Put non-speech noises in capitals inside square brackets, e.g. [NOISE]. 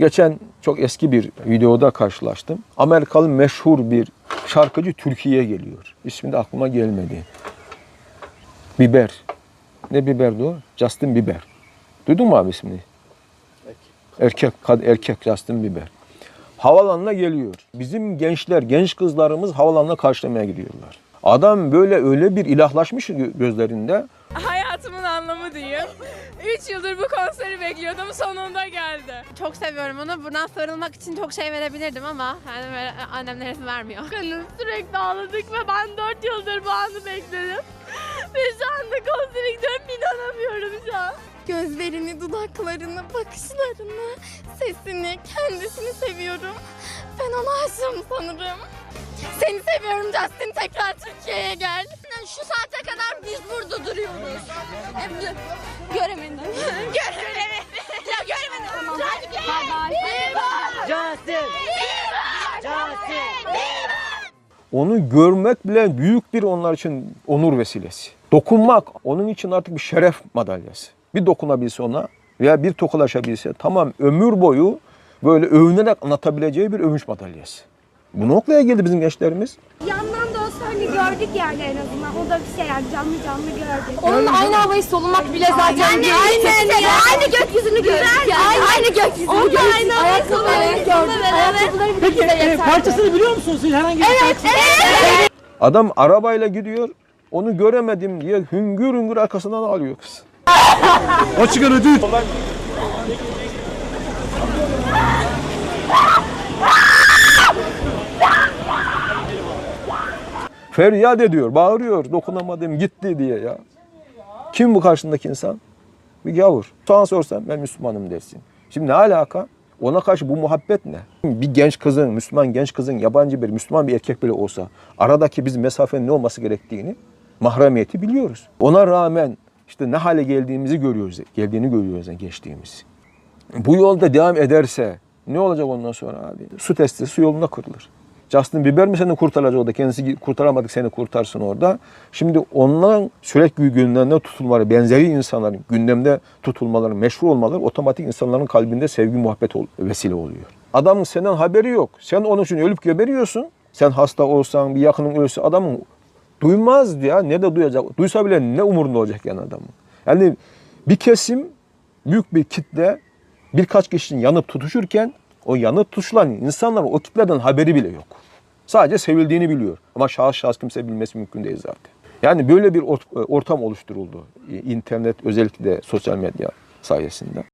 Geçen çok eski bir videoda karşılaştım. Amerikalı meşhur bir şarkıcı Türkiye'ye geliyor. İsmi de aklıma gelmedi. Biber. Ne biberdi o? Justin Bieber. Duydun mu abi ismini? Erkek, kad erkek Justin Bieber. Havalanına geliyor. Bizim gençler, genç kızlarımız havalanına karşılamaya gidiyorlar. Adam böyle öyle bir ilahlaşmış gö- gözlerinde. Hayatımın anlamı diyeyim. 3 yıldır bu konseri bekliyordum sonunda geldi. Çok seviyorum onu. Buradan sarılmak için çok şey verebilirdim ama böyle annemler izin vermiyor. Bakın sürekli ağladık ve ben 4 yıldır bu anı bekledim. Ve şu anda konsere gidiyorum inanamıyorum şu an. Gözlerini, dudaklarını, bakışlarını, sesini, kendisini seviyorum. Ben ona aşığım sanırım. Seni seviyorum Justin. Tekrar Türkiye'ye gel. Şu saate kadar biz burada duruyoruz. Hem de göremedim. [LAUGHS] göremedim. Ya göremedim. Tamam. Bye bye. Justin! Justin! Onu görmek bile büyük bir onlar için onur vesilesi. Dokunmak onun için artık bir şeref madalyası. Bir dokunabilse ona veya bir tokalaşabilse tamam ömür boyu böyle övünerek anlatabileceği bir övünç madalyası. Bu noktaya geldi bizim gençlerimiz. Olsa hani gördük yani en azından. O da bir şey yani canlı canlı gördük. Onunla aynı havayı solumak bile zaten Yani bir aynen ya. Aynı gökyüzünü gördük yani. Aynı gökyüzünü Onunla gördük. aynı havayı solumak gördük. beraber. Ayakkabıları bile Peki bize e, yeterdi. parçasını biliyor musunuz siz herhangi bir parçasını? Adam arabayla gidiyor onu göremedim diye hüngür hüngür arkasından alıyor kız. Açık ara Feryat ediyor, bağırıyor dokunamadım gitti diye ya. Kim bu karşındaki insan? Bir gavur. Sana sorsan ben Müslümanım dersin. Şimdi ne alaka? Ona karşı bu muhabbet ne? Bir genç kızın, Müslüman genç kızın, yabancı bir Müslüman bir erkek bile olsa aradaki biz mesafenin ne olması gerektiğini, mahremiyeti biliyoruz. Ona rağmen işte ne hale geldiğimizi görüyoruz, geldiğini görüyoruz yani geçtiğimiz. Bu yolda devam ederse ne olacak ondan sonra abi? Su testi su yolunda kırılır. Justin Bieber mi seni kurtaracak orada? Kendisi kurtaramadık seni kurtarsın orada. Şimdi onların sürekli gündemde tutulmaları, benzeri insanların gündemde tutulmaları, meşhur olmaları otomatik insanların kalbinde sevgi, muhabbet ol- vesile oluyor. Adamın senden haberi yok. Sen onun için ölüp geberiyorsun. Sen hasta olsan, bir yakının ölse adamın duymaz ya. Ne de duyacak. Duysa bile ne umurunda olacak yani adamın. Yani bir kesim, büyük bir kitle birkaç kişinin yanıp tutuşurken o yanıp tutuşulan insanların o kitleden haberi bile yok. Sadece sevildiğini biliyor. Ama şahıs şahıs kimse bilmesi mümkün değil zaten. Yani böyle bir ort- ortam oluşturuldu. İnternet özellikle sosyal medya sayesinde.